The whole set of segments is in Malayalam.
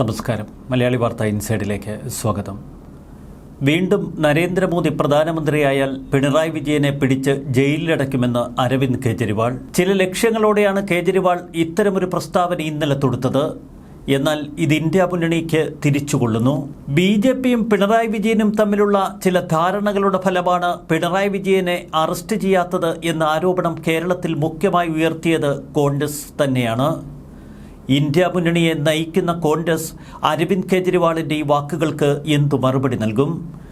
നമസ്കാരം. മലയാളി വാർത്ത ഇൻസൈഡിലേക്ക് സ്വാഗതം. വീണ്ടും നരേന്ദ്രമോദി പ്രധാനമന്ത്രിയായാൽ പിണറായി വിജയനെ പിടിച്ച് ജയിലിലടയ്ക്കുമെന്ന് അരവിന്ദ് കെജ്രിവാൾ. ചില ലക്ഷ്യങ്ങളോടെയാണ് കേജ്രിവാൾ ഇത്തരമൊരു പ്രസ്താവന ഇന്നലെ തൊടുത്തത്. എന്നാൽ ഇത് ഇന്ത്യ മുന്നണിക്ക് തിരിച്ചുകൊള്ളുന്നു. ബി ജെ പിയും പിണറായി വിജയനും തമ്മിലുള്ള ചില ധാരണകളുടെ ഫലമാണ് പിണറായി വിജയനെ അറസ്റ്റ് ചെയ്യാത്തത് എന്ന ആരോപണം കേരളത്തിൽ മുഖ്യമായി ഉയർത്തിയത് കോൺഗ്രസ് തന്നെയാണ്. ഇന്ത്യ മുന്നണിയെ നയിക്കുന്ന കോൺഗ്രസ് അരവിന്ദ് കെജ്രിവാളിന്റെ ഈ വാക്കുകൾക്ക് എന്തു മറുപടി നൽകും?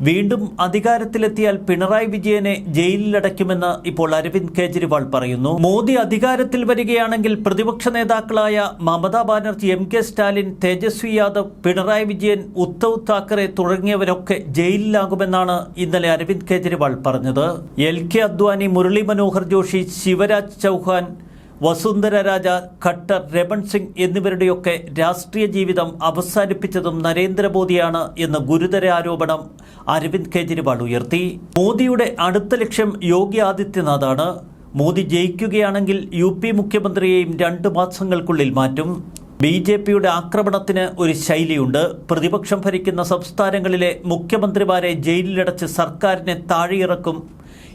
വീണ്ടും അധികാരത്തിലെത്തിയാൽ പിണറായി വിജയനെ ജയിലിലടയ്ക്കുമെന്ന് ഇപ്പോൾ അരവിന്ദ് കെജ്രിവാൾ പറയുന്നു. മോദി അധികാരത്തിൽ വരികയാണെങ്കിൽ പ്രതിപക്ഷ നേതാക്കളായ മമതാ ബാനർജി എം കെ സ്റ്റാലിൻ തേജസ്വി യാദവ് പിണറായി വിജയൻ ഉദ്ധവ് താക്കറെ തുടങ്ങിയവരൊക്കെ ജയിലിലാകുമെന്നാണ് ഇന്നലെ അരവിന്ദ് കെജ്രിവാൾ പറഞ്ഞത്. എൽ കെ അദ്വാനി മുരളി മനോഹർ ജോഷി ശിവരാജ് ചൗഹാൻ വസുന്ധര രാജ ഖട്ടർ രമൺ സിംഗ് എന്നിവരുടെയൊക്കെ രാഷ്ട്രീയ ജീവിതം അവസാനിപ്പിച്ചതും നരേന്ദ്രമോദിയാണ് എന്ന ഗുരുതര ആരോപണം അരവിന്ദ് കെജ്രിവാൾ ഉയർത്തി. മോദിയുടെ അടുത്ത ലക്ഷ്യം യോഗി ആദിത്യനാഥാണ്. മോദി ജയിക്കുകയാണെങ്കിൽ യു പി മുഖ്യമന്ത്രിയെയും രണ്ട് മാസങ്ങൾക്കുള്ളിൽ മാറ്റും. ബി ജെ പിയുടെ ആക്രമണത്തിന് ഒരു ശൈലിയുണ്ട്. പ്രതിപക്ഷം ഭരിക്കുന്ന സംസ്ഥാനങ്ങളിലെ മുഖ്യമന്ത്രിമാരെ ജയിലിലടച്ച് സർക്കാരിനെ താഴെയിറക്കും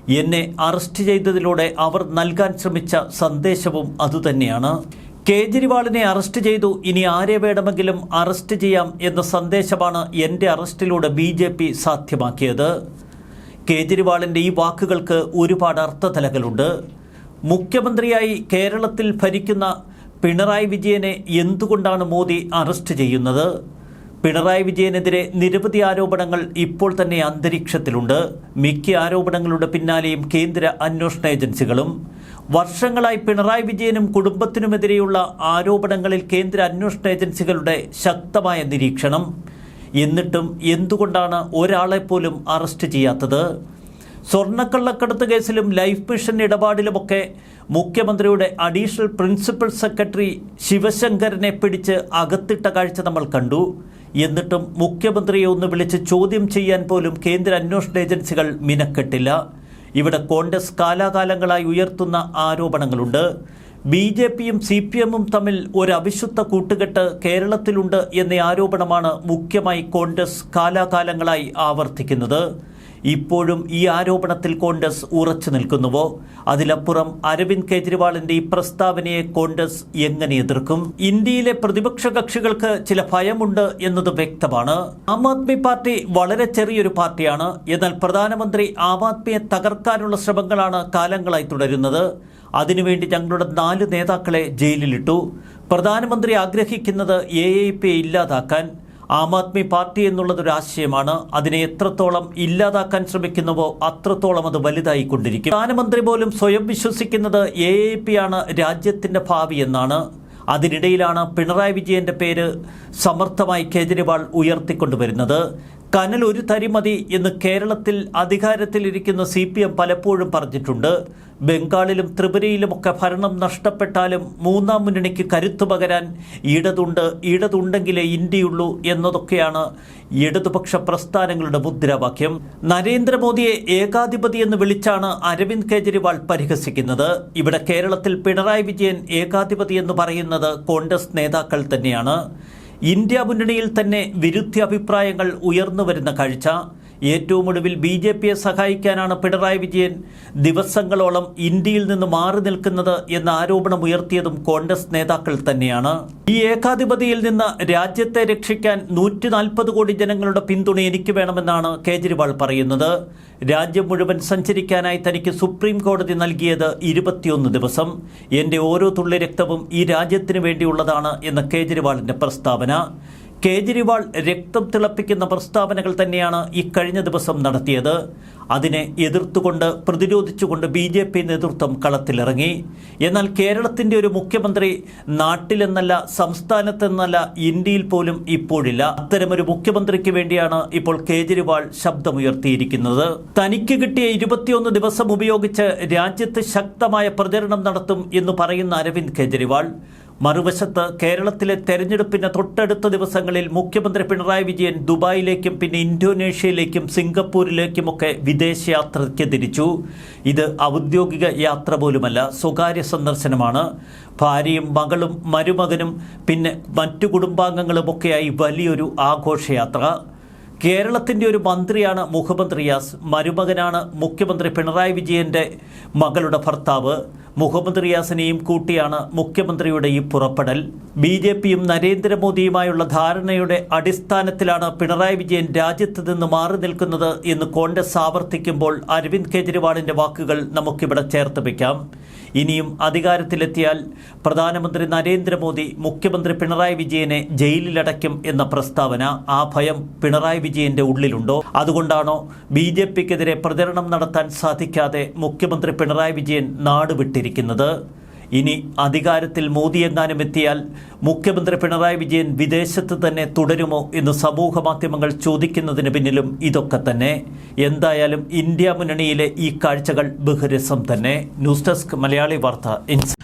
എന്നെ അറസ്റ്റ് ചെയ്തതിലൂടെ അവർ നൽകാൻ ശ്രമിച്ച സന്ദേശവും അതുതന്നെയാണ്. കേജ്രിവാളിനെ അറസ്റ്റ് ചെയ്തു. ഇനി ആരെ വേണമെങ്കിലും അറസ്റ്റ് ചെയ്യാം എന്ന സന്ദേശമാണ് എന്റെ അറസ്റ്റിലൂടെ ബി ജെ പി സാധ്യമാക്കിയത്. കേജ്രിവാളിന്റെ ഈ വാക്കുകൾക്ക് ഒരുപാട് അർത്ഥതലകളുണ്ട്. മുഖ്യമന്ത്രിയായി കേരളത്തിൽ ഭരിക്കുന്ന പിണറായി വിജയനെ എന്തുകൊണ്ടാണ് മോദി അറസ്റ്റ് ചെയ്യുന്നത്? പിണറായി വിജയനെതിരെ നിരവധി ആരോപണങ്ങൾ ഇപ്പോൾ തന്നെ അന്തരീക്ഷത്തിലുണ്ട്. മിക്ക ആരോപണങ്ങളുടെ പിന്നാലെയും കേന്ദ്ര അന്വേഷണ ഏജൻസികളും വർഷങ്ങളായി പിണറായി വിജയനും കുടുംബത്തിനുമെതിരെയുള്ള ആരോപണങ്ങളിൽ കേന്ദ്ര അന്വേഷണ ഏജൻസികളുടെ ശക്തമായ നിരീക്ഷണം. എന്നിട്ടും എന്തുകൊണ്ടാണ് ഒരാളെപ്പോലും അറസ്റ്റ് ചെയ്യാത്തത്? സ്വർണക്കള്ളക്കടത്ത് കേസിലും ലൈഫ് മിഷൻ ഇടപാടിലുമൊക്കെ മുഖ്യമന്ത്രിയുടെ അഡീഷണൽ പ്രിൻസിപ്പൽ സെക്രട്ടറി ശിവശങ്കരനെ പിടിച്ച് അകത്തിട്ട കാഴ്ച നമ്മൾ കണ്ടു. എന്നിട്ടും മുഖ്യമന്ത്രിയെ ഒന്ന് വിളിച്ച് ചോദ്യം ചെയ്യാൻ പോലും കേന്ദ്ര അന്വേഷണ ഏജൻസികൾ മിനക്കെട്ടില്ല. ഇവിടെ കോൺഗ്രസ് കാലാകാലങ്ങളായി ഉയർത്തുന്ന ആരോപണങ്ങളുണ്ട്. ബി ജെ പിയും സി പി എമ്മും തമ്മിൽ ഒരു അവിശുദ്ധ കൂട്ടുകെട്ട് കേരളത്തിലുണ്ട് എന്ന ആരോപണമാണ് മുഖ്യമായി കോൺഗ്രസ് കാലാകാലങ്ങളായി ആവർത്തിക്കുന്നത്. ഇപ്പോഴും ഈ ആരോപണത്തിൽ കോൺഗ്രസ് ഉറച്ചു നിൽക്കുന്നുവോ? അതിലപ്പുറം അരവിന്ദ് കെജ്രിവാളിന്റെ ഈ പ്രസ്താവനയെ കോൺഗ്രസ് എങ്ങനെ എതിർക്കും? ഇന്ത്യയിലെ പ്രതിപക്ഷ കക്ഷികൾക്ക് ചില ഭയമുണ്ട് എന്നത് വ്യക്തമാണ്. ആം ആദ്മി പാർട്ടി വളരെ ചെറിയൊരു പാർട്ടിയാണ്. എന്നാൽ പ്രധാനമന്ത്രി ആം ആദ്മിയെ തകർക്കാനുള്ള ശ്രമങ്ങളാണ് കാലങ്ങളായി തുടരുന്നത്. അതിനുവേണ്ടി ഞങ്ങളുടെ നാല് നേതാക്കളെ ജയിലിലിട്ടു. പ്രധാനമന്ത്രി ആഗ്രഹിക്കുന്നത് എ ഇല്ലാതാക്കാൻ. ആം ആദ്മി പാർട്ടി എന്നുള്ളതൊരു ആശയമാണ്. അതിനെ എത്രത്തോളം ഇല്ലാതാക്കാൻ ശ്രമിക്കുന്നുവോ അത്രത്തോളം അത് വലുതായി കൊണ്ടിരിക്കും പ്രധാനമന്ത്രി പോലും സ്വയം വിശ്വസിക്കുന്നത് എ ആണ് രാജ്യത്തിന്റെ ഭാവി എന്നാണ്. അതിനിടയിലാണ് പിണറായി വിജയന്റെ പേര് സമർത്ഥമായി കേജ്രിവാൾ ഉയർത്തിക്കൊണ്ടുവരുന്നത്. കനൽ ഒരു തരി മതി എന്ന് കേരളത്തിൽ അധികാരത്തിലിരിക്കുന്ന സി പി എം പലപ്പോഴും പറഞ്ഞിട്ടുണ്ട്. ബംഗാളിലും ത്രിപുരയിലുമൊക്കെ ഭരണം നഷ്ടപ്പെട്ടാലും മൂന്നാം മുന്നണിക്ക് കരുത്തു പകരാൻ ഇടതുണ്ട് ഇടതുണ്ടെങ്കിലേ ഇന്ത്യയുള്ളൂ എന്നതൊക്കെയാണ് ഇടതുപക്ഷ പ്രസ്ഥാനങ്ങളുടെ മുദ്രാവാക്യം. നരേന്ദ്രമോദിയെ ഏകാധിപതി എന്ന് വിളിച്ചാണ് അരവിന്ദ് കെജ്രിവാൾ പരിഹസിക്കുന്നത്. ഇവിടെ കേരളത്തിൽ പിണറായി വിജയൻ ഏകാധിപതി എന്ന് പറയുന്നത് കോൺഗ്രസ് നേതാക്കൾ തന്നെയാണ്. ഇന്ത്യ മുന്നണിയിൽ തന്നെ വിരുദ്ധ അഭിപ്രായങ്ങൾ ഉയർന്നു വരുന്ന കാഴ്ച. ഏറ്റവും ഒടുവിൽ ബി ജെ പിയെ സഹായിക്കാനാണ് പിണറായി വിജയൻ ദിവസങ്ങളോളം ഇന്ത്യയിൽ നിന്ന് മാറി നിൽക്കുന്നത് എന്ന ആരോപണം ഉയർത്തിയതും കോൺഗ്രസ് നേതാക്കൾ തന്നെയാണ്. ഈ ഏകാധിപതിയിൽ നിന്ന് രാജ്യത്തെ രക്ഷിക്കാൻ നൂറ്റി നാൽപ്പത് കോടി ജനങ്ങളുടെ പിന്തുണ എനിക്ക് വേണമെന്നാണ് കേജ്രിവാൾ പറയുന്നത്. രാജ്യം മുഴുവൻ സഞ്ചരിക്കാനായി തനിക്ക് സുപ്രീം കോടതി നൽകിയത് ഇരുപത്തിയൊന്ന് ദിവസം. എന്റെ ഓരോ തുള്ളി രക്തവും ഈ രാജ്യത്തിന് വേണ്ടിയുള്ളതാണ് എന്ന കേജ്രിവാളിന്റെ പ്രസ്താവന. കേജ്രിവാൾ രക്തം തിളപ്പിക്കുന്ന പ്രസ്താവനകൾ തന്നെയാണ് ഇക്കഴിഞ്ഞ കഴിഞ്ഞ ദിവസം നടത്തിയത്. അതിനെ എതിർത്തുകൊണ്ട് പ്രതിരോധിച്ചുകൊണ്ട് ബി ജെ പി നേതൃത്വം കളത്തിലിറങ്ങി. എന്നാൽ കേരളത്തിന്റെ ഒരു മുഖ്യമന്ത്രി നാട്ടിലെന്നല്ല സംസ്ഥാനത്തെന്നല്ല ഇന്ത്യയിൽ പോലും ഇപ്പോഴില്ല. അത്തരമൊരു മുഖ്യമന്ത്രിക്ക് വേണ്ടിയാണ് ഇപ്പോൾ കേജ്രിവാൾ ശബ്ദമുയർത്തിയിരിക്കുന്നത്. തനിക്ക് കിട്ടിയ ഇരുപത്തിയൊന്ന് ദിവസം ഉപയോഗിച്ച് രാജ്യത്ത് ശക്തമായ പ്രചരണം നടത്തും എന്ന് പറയുന്ന അരവിന്ദ് കെജ്രിവാൾ. മറുവശത്ത് കേരളത്തിലെ തെരഞ്ഞെടുപ്പിന് തൊട്ടടുത്ത ദിവസങ്ങളിൽ മുഖ്യമന്ത്രി പിണറായി വിജയൻ ദുബായിലേക്കും പിന്നെ ഇന്തോനേഷ്യയിലേക്കും സിംഗപ്പൂരിലേക്കുമൊക്കെ വിദേശയാത്രയ്ക്ക് തിരിച്ചു. ഇത് ഔദ്യോഗിക യാത്ര പോലുമല്ല സ്വകാര്യ സന്ദർശനമാണ്. ഭാര്യയും മകളും മരുമകനും പിന്നെ മറ്റു കുടുംബാംഗങ്ങളുമൊക്കെയായി വലിയൊരു ആഘോഷയാത്ര. കേരളത്തിന്റെ ഒരു മന്ത്രിയാണ് മുഹമ്മദ് റിയാസ് മരുമകനാണ് മുഖ്യമന്ത്രി പിണറായി വിജയന്റെ മകളുടെ ഭർത്താവ്. മുഹമ്മദ് റിയാസിനെയും കൂട്ടിയാണ് മുഖ്യമന്ത്രിയുടെ ഈ പുറപ്പെടൽ. ബി ജെ പിയും നരേന്ദ്രമോദിയുമായുള്ള ധാരണയുടെ അടിസ്ഥാനത്തിലാണ് പിണറായി വിജയൻ രാജ്യത്ത് നിന്ന് മാറി നിൽക്കുന്നത് എന്ന് കോൺഗ്രസ് ആവർത്തിക്കുമ്പോൾ അരവിന്ദ് കെജ്രിവാളിന്റെ വാക്കുകൾ നമുക്കിവിടെ ചേർത്ത് വയ്ക്കാം ഇനിയും അധികാരത്തിലെത്തിയാൽ പ്രധാനമന്ത്രി നരേന്ദ്രമോദി മുഖ്യമന്ത്രി പിണറായി വിജയനെ ജയിലിലടയ്ക്കും എന്ന പ്രസ്താവന. ആ ഭയം പിണറായി വിജയന്റെ ഉള്ളിലുണ്ടോ? അതുകൊണ്ടാണോ ബി ജെ പിക്കെതിരെ പ്രചരണം നടത്താൻ സാധിക്കാതെ മുഖ്യമന്ത്രി പിണറായി വിജയൻ നാട് വിട്ടിരിക്കുന്നത് ഇനി അധികാരത്തിൽ മോദി മോദിയെങ്ങാനും എത്തിയാൽ മുഖ്യമന്ത്രി പിണറായി വിജയൻ വിദേശത്ത് തന്നെ തുടരുമോ എന്ന് സമൂഹ മാധ്യമങ്ങൾ ചോദിക്കുന്നതിന് പിന്നിലും ഇതൊക്കെ തന്നെ. എന്തായാലും ഇന്ത്യ മുന്നണിയിലെ ഈ കാഴ്ചകൾ ബഹുരസം തന്നെ. ന്യൂസ് ഡെസ്ക് മലയാളി വാർത്ത ഇൻസ്